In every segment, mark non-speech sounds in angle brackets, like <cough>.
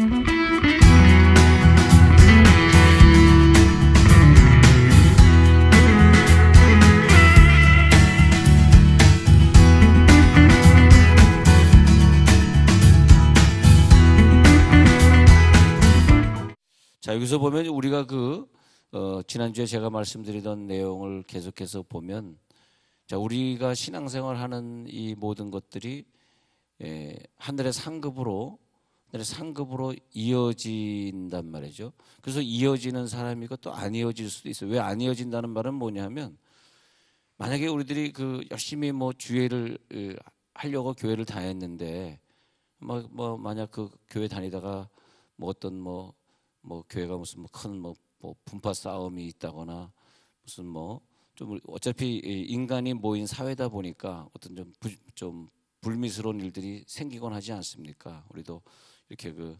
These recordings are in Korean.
자 여기서 보면 우리가 그 어, 지난주에 제가 말씀드리던 내용을 계속해서 보면 자 우리가 신앙생활 하는 이 모든 것들이 에, 하늘의 상급으로 상급으로 이어진단 말이죠. 그래서 이어지는 사람이고 또 안 이어질 수도 있어요. 왜 안 이어진다는 말은 뭐냐면 만약에 우리들이 그 열심히 뭐 주회를 으, 하려고 교회를 다녔는데 뭐, 뭐 만약 그 교회 다니다가 뭐 어떤 뭐뭐 교회가 무슨 뭐큰뭐 뭐 분파 싸움이 있다거나 무슨 뭐 좀 어차피 이 인간이 모인 사회다 보니까 어떤 좀, 부, 좀 불미스러운 일들이 생기곤 하지 않습니까? 우리도 이렇게 그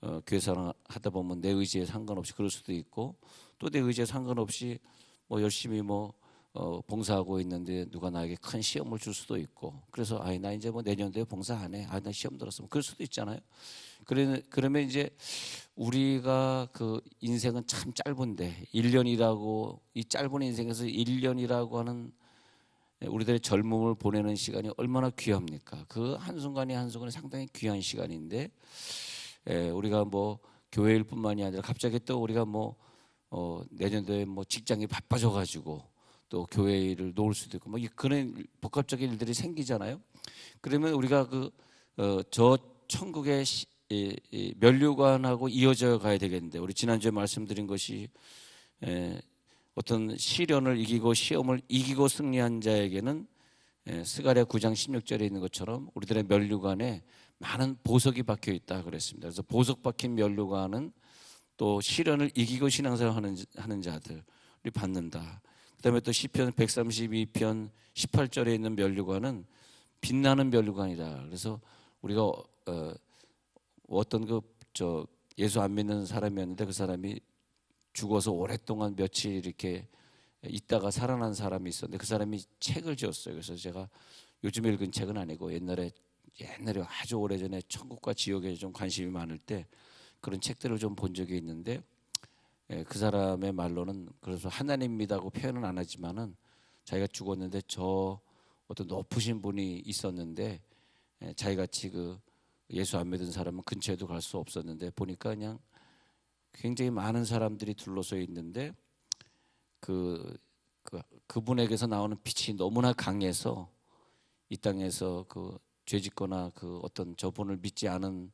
어, 교회 생활 하다 보면 내 의지에 상관없이 그럴 수도 있고 또 내 의지에 상관없이 뭐 열심히 뭐 어, 봉사하고 있는데 누가 나에게 큰 시험을 줄 수도 있고 그래서 아이 나 이제 뭐 내년도에 봉사 안 해. 아나 시험 들었으면 그럴 수도 있잖아요. 그래 그러면 이제 우리가 그 인생은 참 짧은데 1년이라고 이 짧은 인생에서 1년이라고 하는 우리들의 젊음을 보내는 시간이 얼마나 귀합니까? 그 한순간이 한순간이 상당히 귀한 시간인데 에, 우리가 뭐 교회일 뿐만이 아니라 갑자기 또 우리가 뭐 어, 내년도에 뭐 직장이 바빠져 가지고 또 교회 일을 놓을 수도 있고 뭐 이- 그런 복합적인 일들이 생기잖아요. 그러면 우리가 그 어, 저 천국의 시- 이, 이 면류관하고 이어져 가야 되겠는데 우리 지난주에 말씀드린 것이 에, 어떤 시련을 이기고 시험을 이기고 승리한 자에게는 에, 스가랴 9장 16절에 있는 것처럼 우리들의 면류관에 많은 보석이 박혀 있다 그랬습니다. 그래서 보석 박힌 면류관은 또 시련을 이기고 신앙생활 하는 하는 자들이 받는다. 그다음에 또 시편 132편 18절에 있는 면류관은 빛나는 면류관이다. 그래서 우리가 어, 어떤 그 저 예수 안 믿는 사람이었는데 그 사람이 죽어서 오랫동안 며칠 이렇게 있다가 살아난 사람이 있었는데 그 사람이 책을 지었어요. 그래서 제가 요즘 읽은 책은 아니고 옛날에 옛날에 아주 오래전에 천국과 지옥에 좀 관심이 많을 때 그런 책들을 좀 본 적이 있는데 예, 그 사람의 말로는 그래서 하나님이라고 표현은 안 하지만은 자기가 죽었는데 저 어떤 높으신 분이 있었는데 예, 자기같이 그 예수 안 믿은 사람은 근처에도 갈 수 없었는데 보니까 그냥 굉장히 많은 사람들이 둘러서 있는데 그, 그 그분에게서 나오는 빛이 너무나 강해서 이 땅에서 그 죄짓거나 그 어떤 저분을 믿지 않은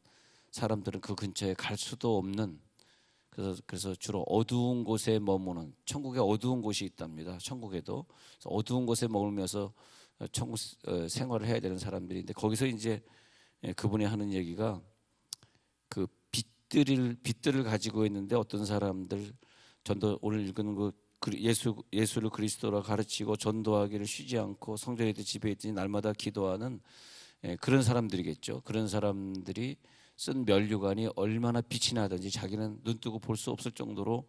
사람들은 그 근처에 갈 수도 없는 그래서 그래서 주로 어두운 곳에 머무는 천국에 어두운 곳이 있답니다. 천국에도 어두운 곳에 머물면서 천국 어, 생활을 해야 되는 사람들인데 거기서 이제 예, 그분이 하는 얘기가 그 빛들을 빛들을 가지고 있는데 어떤 사람들 전도 오늘 읽은 그 예수 예수를 그리스도라 가르치고 전도하기를 쉬지 않고 성전에 집에 있더니 날마다 기도하는 예, 그런 사람들이겠죠. 그런 사람들이 쓴 면류관이 얼마나 빛이 나든지 자기는 눈 뜨고 볼 수 없을 정도로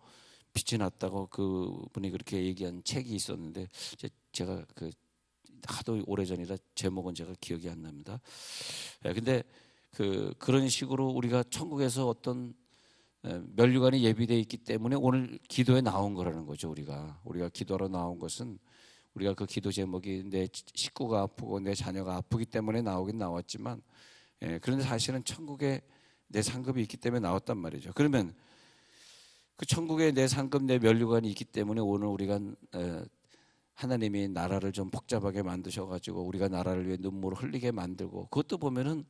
빛이 났다고 그분이 그렇게 얘기한 책이 있었는데 제- 제가 그 하도 오래전이라 제목은 제가 기억이 안 납니다. 예, 근데 그 그런 식으로 우리가 천국에서 어떤 예, 면류관이 예비되어 있기 때문에 오늘 기도에 나온 거라는 거죠. 우리가 우리가 기도하러 나온 것은 우리가 그 기도 제목이 내 식구가 아프고 내 자녀가 아프기 때문에 나오긴 나왔지만 예, 그런데 사실은 천국에 내 상급이 있기 때문에 나왔단 말이죠. 그러면 그 천국에 내 상급 내 면류관이 있기 때문에 오늘 우리가 어, 하나님이 나라를 좀 복잡하게 만드셔가지고 우리가 나라를 위해 눈물을 흘리게 만들고 그것도 보면은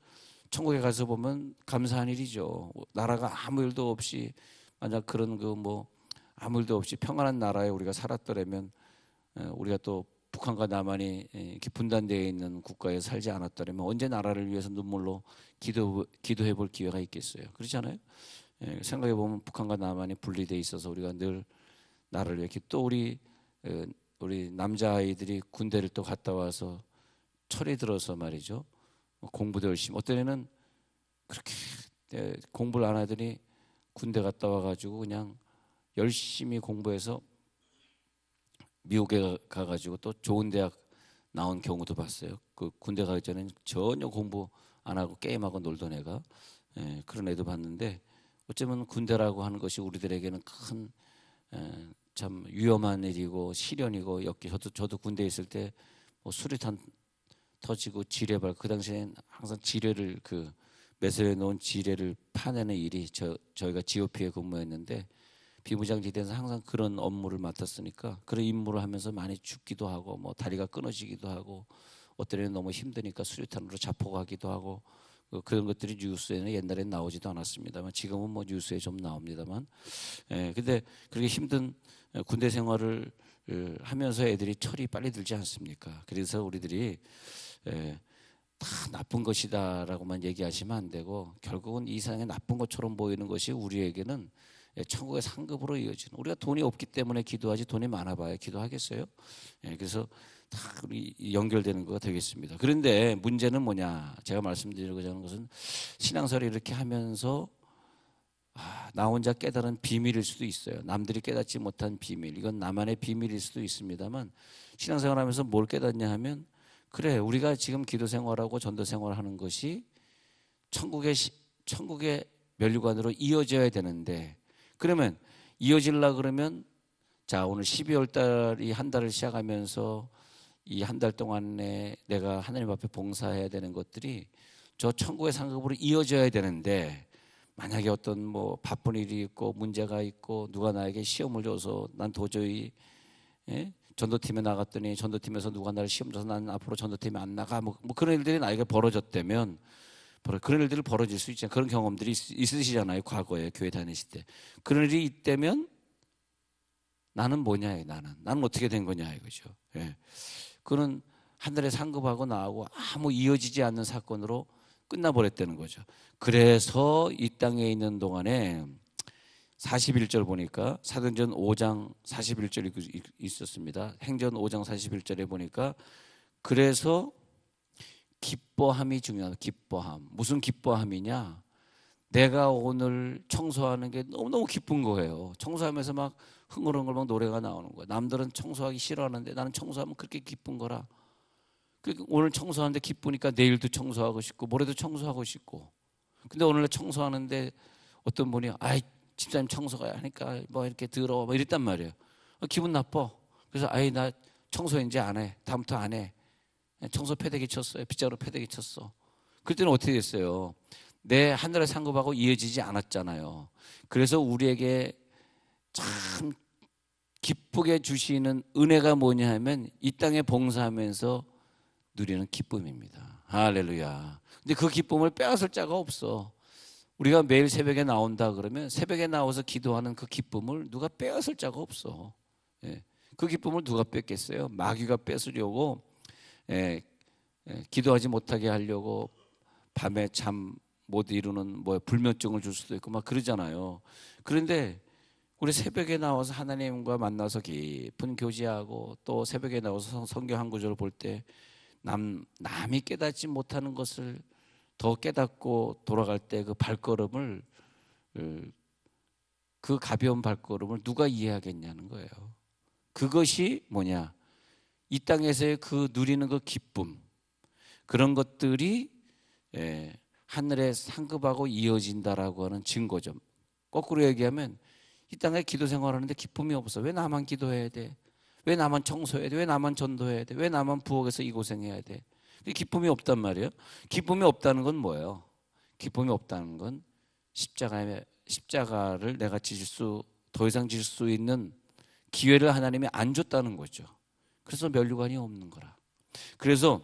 천국에 가서 보면 감사한 일이죠. 나라가 아무 일도 없이 만약 그런 그 뭐 아무 일도 없이 평안한 나라에 우리가 살았더라면 어, 우리가 또 북한과 남한이 이렇게 분단되어 있는 국가에 살지 않았더라면 언제 나라를 위해서 눈물로 기도 기도해 볼 기회가 있겠어요. 그렇지 않아요? 예, 생각해 보면 북한과 남한이 분리돼 있어서 우리가 늘 나라를 이렇게 또 우리 어, 우리 남자 아이들이 군대를 또 갔다 와서 철이 들어서 말이죠 뭐 공부도 열심히 어떤 애는 그렇게 예, 공부를 안 하더니 군대 갔다 와가지고 그냥 열심히 공부해서 미국에 가- 가가지고 또 좋은 대학 나온 경우도 봤어요. 그 군대 가기 전에는 전혀 공부 안 하고 게임하고 놀던 애가 예, 그런 애도 봤는데 어쩌면 군대라고 하는 것이 우리들에게는 큰 예, 참 위험한 일이고 시련이고 엮기 저도 저도 군대에 있을 때 뭐 수류탄 터지고 지뢰발 그 당시엔 항상 지뢰를 그 매설해 놓은 지뢰를 파내는 일이 저 저희가 GOP에 근무했는데 비무장지대에서 항상 그런 업무를 맡았으니까 그런 임무를 하면서 많이 죽기도 하고 뭐 다리가 끊어지기도 하고 어떤 애는 너무 힘드니까 수류탄으로 자포가기도 하고 그- 그런 것들이 뉴스에는 옛날엔 나오지도 않았습니다만 지금은 뭐 뉴스에 좀 나옵니다만 예 근데 그렇게 힘든 군대 생활을 어, 하면서 애들이 철이 빨리 들지 않습니까? 그래서 우리들이 예, 다 나쁜 것이다라고만 얘기하시면 안 되고 결국은 이 세상에 나쁜 것처럼 보이는 것이 우리에게는 예, 천국의 상급으로 이어지는 우리가 돈이 없기 때문에 기도하지 돈이 많아봐야 기도하겠어요. 예, 그래서 다 연결되는 거가 되겠습니다. 그런데 문제는 뭐냐? 제가 말씀드리고자 하는 것은 신앙생활을 이렇게 하면서 아, 나 혼자 깨달은 비밀일 수도 있어요. 남들이 깨닫지 못한 비밀. 이건 나만의 비밀일 수도 있습니다만 신앙생활하면서 뭘 깨닫냐 하면 그래 우리가 지금 기도 생활하고 전도 생활하는 것이 천국의 시- 천국의 면류관으로 이어져야 되는데 그러면 이어질라 그러면 자 오늘 12월 달이 한 달을 시작하면서 이 한 달 동안에 내가 하나님 앞에 봉사해야 되는 것들이 저 천국의 상급으로 이어져야 되는데 만약에 어떤 뭐 바쁜 일이 있고 문제가 있고 누가 나에게 시험을 줘서 난 도저히 예? 전도팀에 나갔더니 전도팀에서 누가 나를 시험 줘서 난 앞으로 전도팀에 안 나가 뭐, 뭐 그런 일들이 나에게 벌어졌다면 벌어- 그런 일들이 벌어질 수 있잖아요. 그런 경험들이 있, 있으시잖아요. 과거에 교회 다니실 때 그런 일이 있다면 나는 뭐냐 나는 나는 어떻게 된 거냐 이거죠. 예. 그는 하늘에 상급하고 나하고 아무 이어지지 않는 사건으로 끝나버렸다는 거죠. 그래서 이 땅에 있는 동안에 41절 보니까 사도행전 5장 41절이 있었습니다. 행전 5장 41절에 보니까 그래서 기뻐함이 중요하다. 기뻐함. 무슨 기뻐함이냐? 내가 오늘 청소하는 게 너무너무 기쁜 거예요. 청소하면서 막 흥얼흥얼 막 노래가 나오는 거야. 남들은 청소하기 싫어하는데 나는 청소하면 그렇게 기쁜 거라. 그러니까 오늘 청소하는데 기쁘니까 내일도 청소하고 싶고 모레도 청소하고 싶고. 근데 오늘 청소하는데 어떤 분이 아이 집사님 청소가 하니까 뭐 이렇게 더러워 뭐 이랬단 말이에요. 어, 기분 나빠. 그래서 아이 나 청소 이제 안 해. 다음부터 안 해. 청소 패대기 쳤어요. 빗자루 패대기 쳤어. 그때는 어떻게 됐어요? 내 하늘의 상급하고 이어지지 않았잖아요. 그래서 우리에게 참 기쁘게 주시는 은혜가 뭐냐 하면 이 땅에 봉사하면서 누리는 기쁨입니다. 할렐루야. 근데 그 기쁨을 빼앗을 자가 없어. 우리가 매일 새벽에 나온다 그러면 새벽에 나와서 기도하는 그 기쁨을 누가 빼앗을 자가 없어. 예. 그 기쁨을 누가 뺏겠어요? 마귀가 뺏으려고 예, 예, 기도하지 못하게 하려고 밤에 잠 못 이루는 뭐 불면증을 줄 수도 있고 막 그러잖아요. 그런데 우리 새벽에 나와서 하나님과 만나서 깊은 교제하고 또 새벽에 나와서 성경 한 구절을 볼 때 남 남이 깨닫지 못하는 것을 더 깨닫고 돌아갈 때 그 발걸음을 그, 그 가벼운 발걸음을 누가 이해하겠냐는 거예요. 그것이 뭐냐? 이 땅에서의 그 누리는 그 기쁨 그런 것들이 예, 하늘의 상급하고 이어진다라고 하는 증거죠. 거꾸로 얘기하면 이 땅에 기도 생활하는데 기쁨이 없어. 왜 나만 기도해야 돼? 왜 나만 청소해야 돼? 왜 나만 전도해야 돼? 왜 나만 부엌에서 이 고생해야 돼? 기쁨이 없단 말이에요. 기쁨이 없다는 건 뭐예요? 기쁨이 없다는 건 십자가의 십자가를 내가 지실 수더 이상 지실 수 있는 기회를 하나님이 안 줬다는 거죠. 그래서 면류관이 없는 거라. 그래서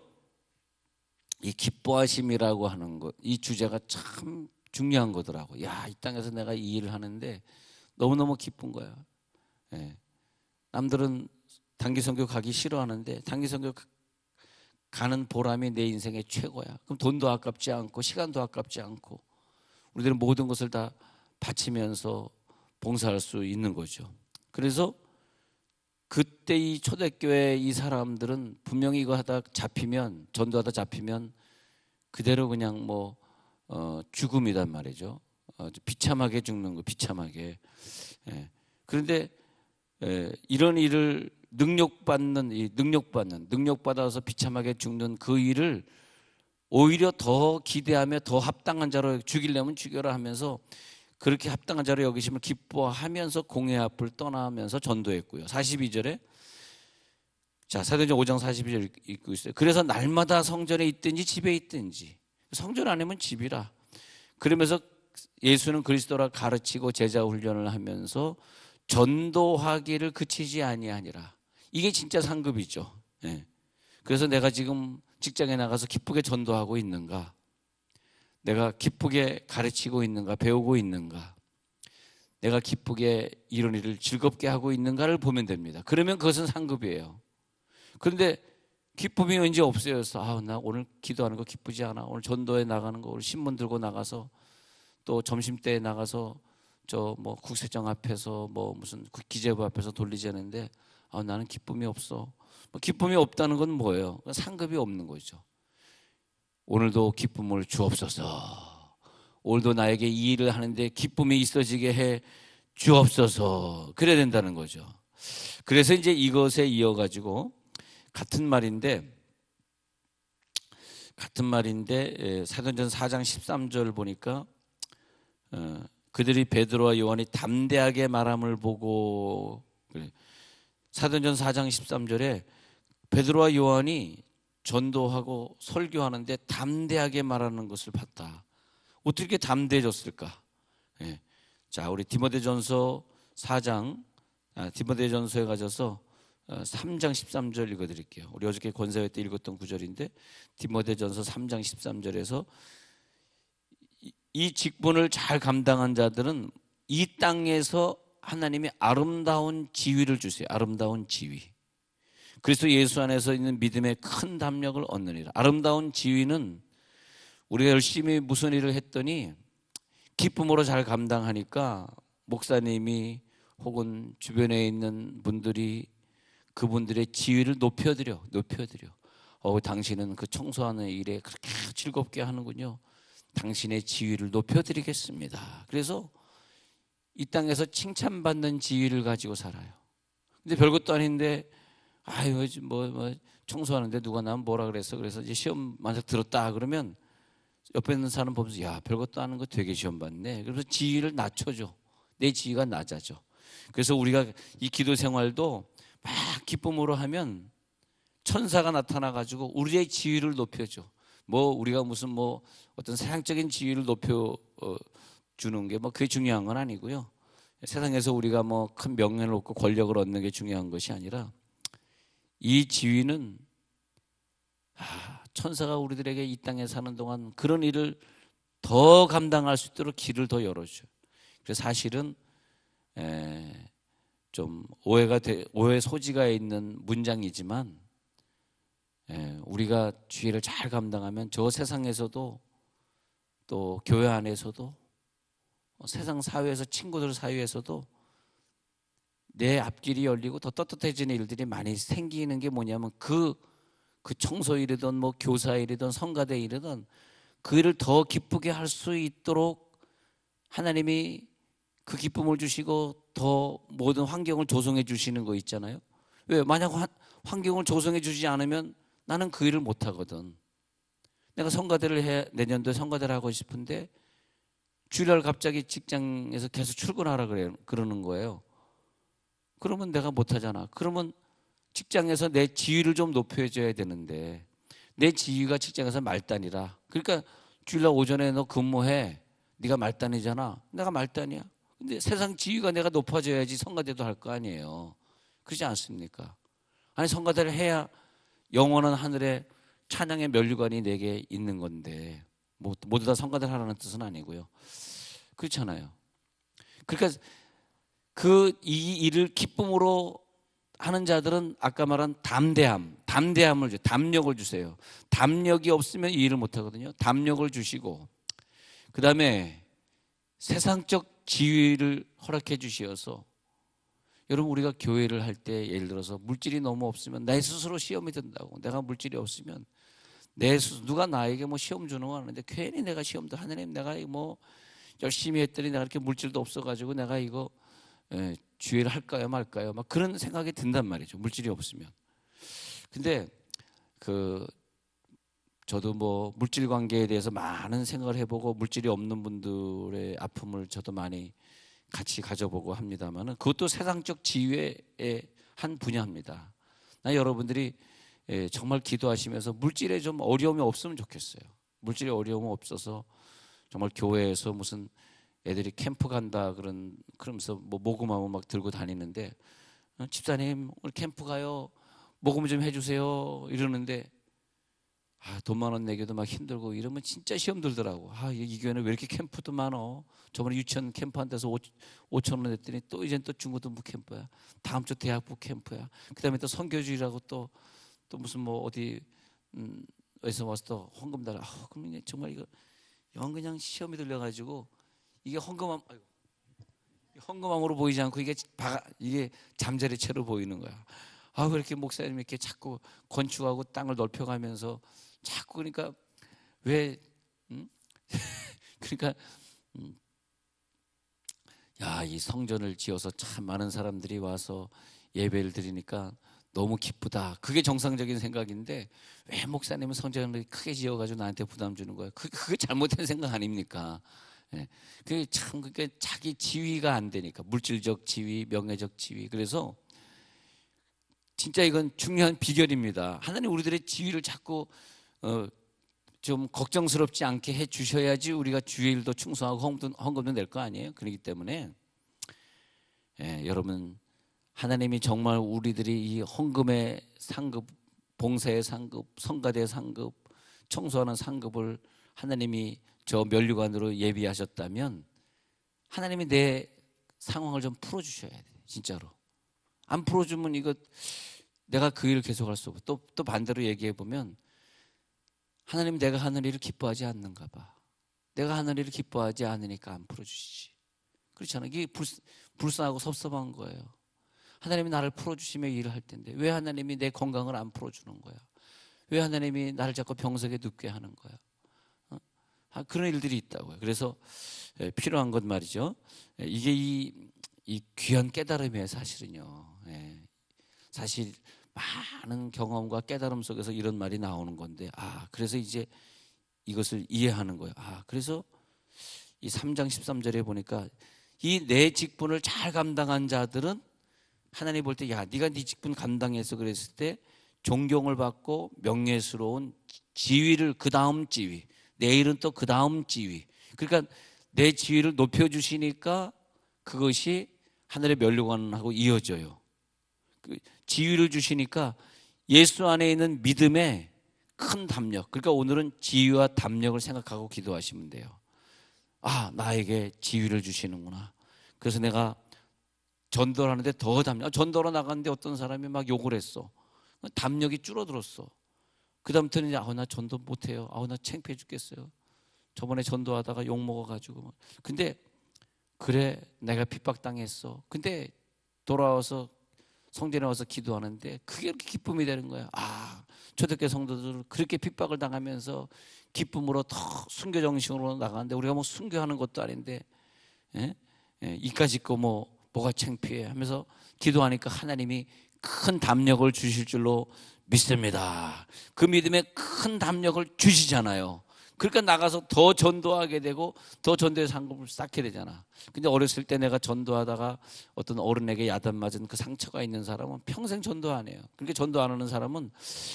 이 기뻐하심이라고 하는 것, 이 주제가 참 중요한 거더라고. 야, 이 땅에서 내가 이 일을 하는데 너무너무 기쁜 거야. 예. 남들은 단기 선교 가기 싫어하는데 단기 선교 가는 보람이 내 인생의 최고야. 그럼 돈도 아깝지 않고 시간도 아깝지 않고 우리들은 모든 것을 다 바치면서 봉사할 수 있는 거죠. 그래서 그때 이 초대교회 이 사람들은 분명히 이거 하다 잡히면 전도하다 잡히면 그대로 그냥 뭐 어, 죽음이단 말이죠. 어, 비참하게 죽는 거, 비참하게. 예. 그런데 예, 이런 일을 능력받는 이 능력받는 능력받아서 비참하게 죽는 그 일을 오히려 더 기대하며 더 합당한 자로 죽이려면 죽여라 하면서 그렇게 합당한 자로 여기심을 기뻐하면서 공회 앞을 떠나면서 전도했고요. 42절에 자, 사도행전 5장 42절 읽고 있어요. 그래서 날마다 성전에 있든지 집에 있든지 성전 아니면 집이라. 그러면서 예수는 그리스도라 가르치고 제자 훈련을 하면서 전도하기를 그치지 아니하니라. 이게 진짜 상급이죠. 예. 그래서 내가 지금 직장에 나가서 기쁘게 전도하고 있는가? 내가 기쁘게 가르치고 있는가? 배우고 있는가? 내가 기쁘게 이런 일을 즐겁게 하고 있는가를 보면 됩니다. 그러면 그것은 상급이에요. 그런데 기쁨이 왠지 없어요. 아, 나 오늘 기도하는 거 기쁘지 않아. 오늘 전도에 나가는 거, 오늘 신문 들고 나가서 또 점심 때 나가서 저 뭐 국세청 앞에서 뭐 무슨 기재부 앞에서 돌리자는데 아, 나는 기쁨이 없어. 뭐 기쁨이 없다는 건 뭐예요? 상급이 없는 거죠. 오늘도 기쁨을 주옵소서. 오늘도 나에게 이 일을 하는데 기쁨이 있어지게 해 주옵소서. 그래야 된다는 거죠. 그래서 이제 이것에 이어가지고 같은 말인데 같은 말인데 예, 사도전 4장 13절 보니까 어, 그들이 베드로와 요한이 담대하게 말함을 보고. 사도전 4장 13절에 베드로와 요한이 전도하고 설교하는데 담대하게 말하는 것을 봤다. 어떻게 담대해졌을까? 예. 자, 우리 디모데전서 4장 아, 디모데전서에 가셔서 3장 13절 읽어 드릴게요. 우리 어저께 권사회 때 읽었던 구절인데 디모데전서 3장 13절에서 이 직분을 잘 감당한 자들은 이 땅에서 하나님이 아름다운 지위를 주세요. 아름다운 지위. 그리스도 예수 안에서 있는 믿음의 큰 담력을 얻느니라. 아름다운 지위는 우리가 열심히 무슨 일을 했더니 기쁨으로 잘 감당하니까 목사님이 혹은 주변에 있는 분들이 그분들의 지위를 높여드려, 높여드려. 어, 당신은 그 청소하는 일에 그렇게 즐겁게 하는군요. 당신의 지위를 높여드리겠습니다. 그래서 이 땅에서 칭찬받는 지위를 가지고 살아요. 근데 별것도 아닌데, 아유, 뭐, 뭐, 청소하는데 누가 나면 뭐라 그랬어. 그래서 이제 시험 만약 들었다 그러면 옆에 있는 사람 보면서, 야, 별것도 아는 거 되게 시험 봤네. 그래서 지위를 낮춰줘. 내 지위가 낮아져. 그래서 우리가 이 기도 생활도 막 기쁨으로 하면 천사가 나타나 가지고 우리의 지위를 높여줘. 뭐 우리가 무슨 뭐 어떤 세상적인 지위를 높여 어, 주는 게 뭐 그게 중요한 건 아니고요. 세상에서 우리가 뭐 큰 명예를 얻고 권력을 얻는 게 중요한 것이 아니라 이 지위는 아, 천사가 우리들에게 이 땅에 사는 동안 그런 일을 더 감당할 수 있도록 길을 더 열어줘요. 그래서 사실은 에, 좀 오해가 되, 오해 소지가 있는 문장이지만 예, 우리가 주의를 잘 감당하면 저 세상에서도 또 교회 안에서도 세상 사회에서 친구들 사이에서도 내 앞길이 열리고 더 떳떳해지는 일들이 많이 생기는 게 뭐냐면 그, 그 청소일이든 뭐 교사일이든 성가대 일이든 그 일을 더 기쁘게 할 수 있도록 하나님이 그 기쁨을 주시고 더 모든 환경을 조성해 주시는 거 있잖아요. 왜? 만약 환경을 조성해 주지 않으면 나는 그 일을 못 하거든. 내가 성가대를 해 내년도에 성가대를 하고 싶은데 주일날 갑자기 직장에서 계속 출근하라 그래 그러는 거예요. 그러면 내가 못 하잖아. 그러면 직장에서 내 지위를 좀 높여줘야 되는데 내 지위가 직장에서 말단이라. 그러니까 주일날 오전에 너 근무해. 네가 말단이잖아. 내가 말단이야. 근데 세상 지위가 내가 높아져야지 성가대도 할 거 아니에요. 그렇지 않습니까? 아니 성가대를 해야 영원한 하늘에 찬양의 면류관이 내게 있는 건데 뭐, 모두 다 성가대를 하라는 뜻은 아니고요. 그렇잖아요. 그러니까 그 이 일을 기쁨으로 하는 자들은 아까 말한 담대함, 담대함을 주, 담력을 주세요. 담력이 없으면 이 일을 못 하거든요. 담력을 주시고 그 다음에 세상적 지위를 허락해 주시어서 여러분 우리가 교회를 할 때 예를 들어서 물질이 너무 없으면 내 스스로 시험이 든다고 내가 물질이 없으면 내 누가 나에게 뭐 시험 주는 거 하는데 괜히 내가 시험도 하느님 내가 뭐 열심히 했더니 내가 이렇게 물질도 없어가지고 내가 이거 예, 주의를 할까요 말까요 막 그런 생각이 든단 말이죠 물질이 없으면 근데 그 저도 뭐 물질 관계에 대해서 많은 생각을 해보고 물질이 없는 분들의 아픔을 저도 많이 같이 가져보고 합니다만은 그것도 세상적 지위의 한 분야입니다. 나 여러분들이 예, 정말 기도하시면서 물질에 좀 어려움이 없으면 좋겠어요. 물질에 어려움 없어서 정말 교회에서 무슨 애들이 캠프 간다 그런 그러면서 뭐 모금하면 막 들고 다니는데 어, 집사님 오늘 캠프 가요 모금 좀 해주세요 이러는데 아, 돈 만 원 내기도 막 힘들고 이러면 진짜 시험 들더라고. 아, 이, 이 교회는 왜 이렇게 캠프도 많어? 저번에 유치원 캠프 한 데서 5, 천 원 냈더니 또 이젠 또 중고등부 캠프야. 다음 주 대학부 캠프야. 그 다음에 또 선교주의라고 또 또 무슨 뭐 어디 음, 어디서 와서 또 헌금 달라. 아, 그럼 정말 이거 영 그냥 시험이 들려가지고 이게 헌금함 아이고, 헌금함으로 보이지 않고 이게 바, 이게 잠자리 채로 보이는 거야. 아, 왜 이렇게 목사님 이렇게 자꾸 건축하고 땅을 넓혀가면서 자꾸 그러니까 왜 음? <laughs> 그러니까 음. 야, 이 성전을 지어서 참 많은 사람들이 와서 예배를 드리니까 너무 기쁘다. 그게 정상적인 생각인데 왜 목사님은 성전을 크게 지어가지고 나한테 부담 주는 거야? 그, 그게 잘못된 생각 아닙니까? 예. 그게 참 그게 자기 지위가 안 되니까 물질적 지위, 명예적 지위. 그래서 진짜 이건 중요한 비결입니다. 하나님 우리들의 지위를 자꾸 어, 좀 걱정스럽지 않게 해 주셔야지 우리가 주일도 충성하고 헌금도, 헌금도 낼 거 아니에요. 그렇기 때문에 예, 여러분 하나님이 정말 우리들이 이 헌금의 상급, 봉사의 상급, 성가대 상급, 청소하는 상급을 하나님이 저 면류관으로 예비하셨다면 하나님이 내 상황을 좀 풀어주셔야 돼, 진짜로. 안 풀어주면 이거 내가 그 일을 계속할 수 없고 또, 또 반대로 얘기해 보면 하나님 내가 하는 일을 기뻐하지 않는가 봐. 내가 하는 일을 기뻐하지 않으니까 안 풀어주시지. 그렇잖아. 이게 불, 불쌍하고 섭섭한 거예요. 하나님이 나를 풀어주시며 일을 할 텐데 왜 하나님이 내 건강을 안 풀어주는 거야? 왜 하나님이 나를 자꾸 병석에 눕게 하는 거야? 어? 아, 그런 일들이 있다고요. 그래서 예, 필요한 것 말이죠. 예, 이게 이, 이 귀한 깨달음이에요, 사실은요. 예. 사실 많은 경험과 깨달음 속에서 이런 말이 나오는 건데, 아, 그래서 이제 이것을 이해하는 거예요. 아, 그래서 이 3장 13절에 보니까 이 내 직분을 잘 감당한 자들은 하나님 볼 때 야, 네가 네 직분 감당해서 그랬을 때 존경을 받고 명예스러운 지위를 그 다음 지위, 내일은 또 그 다음 지위. 그러니까 내 지위를 높여 주시니까 그것이 하늘의 면류관하고 이어져요. 그 지위를 주시니까 예수 안에 있는 믿음의 큰 담력. 그러니까 오늘은 지위와 담력을 생각하고 기도하시면 돼요. 아, 나에게 지위를 주시는구나. 그래서 내가 전도를 하는데 더 담력. 전도로 나갔는데 어떤 사람이 막 욕을 했어. 담력이 줄어들었어. 그다음부터는 아우 나 전도 못해요. 아우 나 창피해 죽겠어요. 저번에 전도하다가 욕 먹어가지고. 근데 그래 내가 핍박당했어. 근데 돌아와서 성전에 와서 기도하는데 그게 이렇게 기쁨이 되는 거야. 아 초대교회 성도들 그렇게 핍박을 당하면서 기쁨으로 더 순교 정신으로 나가는데 우리가 뭐 순교하는 것도 아닌데 예? 예, 이까짓 거뭐 뭐가 창피해 하면서 기도하니까 하나님이 큰 담력을 주실 줄로 믿습니다. 그 믿음에 큰 담력을 주시잖아요. 그러니까 나가서 더 전도하게 되고 더 전도의 상급을 쌓게 되잖아. 근데 어렸을 때 내가 전도하다가 어떤 어른에게 야단 맞은 그 상처가 있는 사람은 평생 전도 안 해요. 그러니까 전도 안 하는 사람은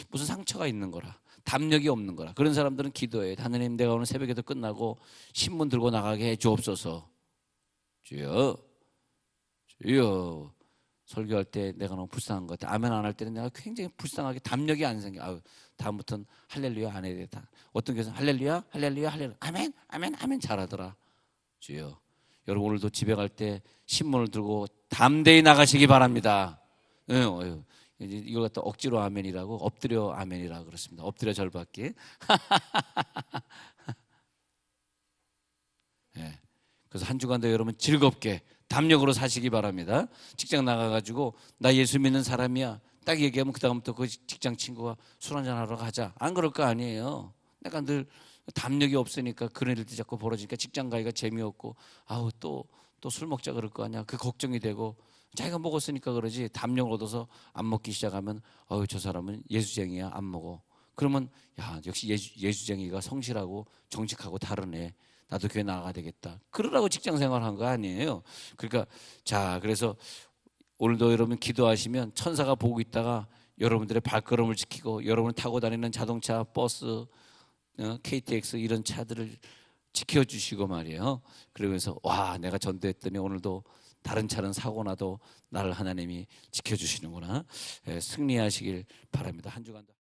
무슨 상처가 있는 거라. 담력이 없는 거라. 그런 사람들은 기도해. 하나님 내가 오늘 새벽에도 끝나고 신문 들고 나가게 해 주옵소서. 주여 주여 설교할 때 내가 너무 불쌍한 것 같아. 아멘 안 할 때는 내가 굉장히 불쌍하게 담력이 안 생겨. 아유, 다음부터는 할렐루야 안 해야 되겠다. 어떤 교회는 할렐루야, 할렐루야, 할렐루야, 아멘, 아멘, 아멘 잘하더라. 주여. 여러분 오늘도 집에 갈 때 신문을 들고 담대히 나가시기 바랍니다. 응, 어휴. 이걸 갖다 억지로 아멘이라고 엎드려 아멘이라고 그렇습니다. 엎드려 절받기. 네. <laughs> 그래서 한 주간도 여러분 즐겁게 담력으로 사시기 바랍니다. 직장 나가가지고 나 예수 믿는 사람이야. 딱 얘기하면 그 다음부터 그 직장 친구가 술 한잔 하러 가자. 안 그럴 거 아니에요. 내가 늘 담력이 없으니까 그런 일들이 자꾸 벌어지니까 직장 가기가 재미없고 아우 또 또 술 먹자 그럴 거 아니야. 그 걱정이 되고 자기가 먹었으니까 그러지 담력을 얻어서 안 먹기 시작하면 어우 저 사람은 예수쟁이야 안 먹어. 그러면 야 역시 예주, 예주쟁이가 성실하고 정직하고 다르네. 나도 교회 나가야 되겠다. 그러라고 직장 생활한 거 아니에요. 그러니까 자 그래서 오늘도 여러분 기도하시면 천사가 보고 있다가 여러분들의 발걸음을 지키고 여러분 타고 다니는 자동차, 버스, 어, KTX 이런 차들을 지켜주시고 말이에요. 그러면서 와 내가 전도했더니 오늘도 다른 차는 사고 나도 나를 하나님이 지켜주시는구나. 예, 승리하시길 바랍니다. 한 주간도.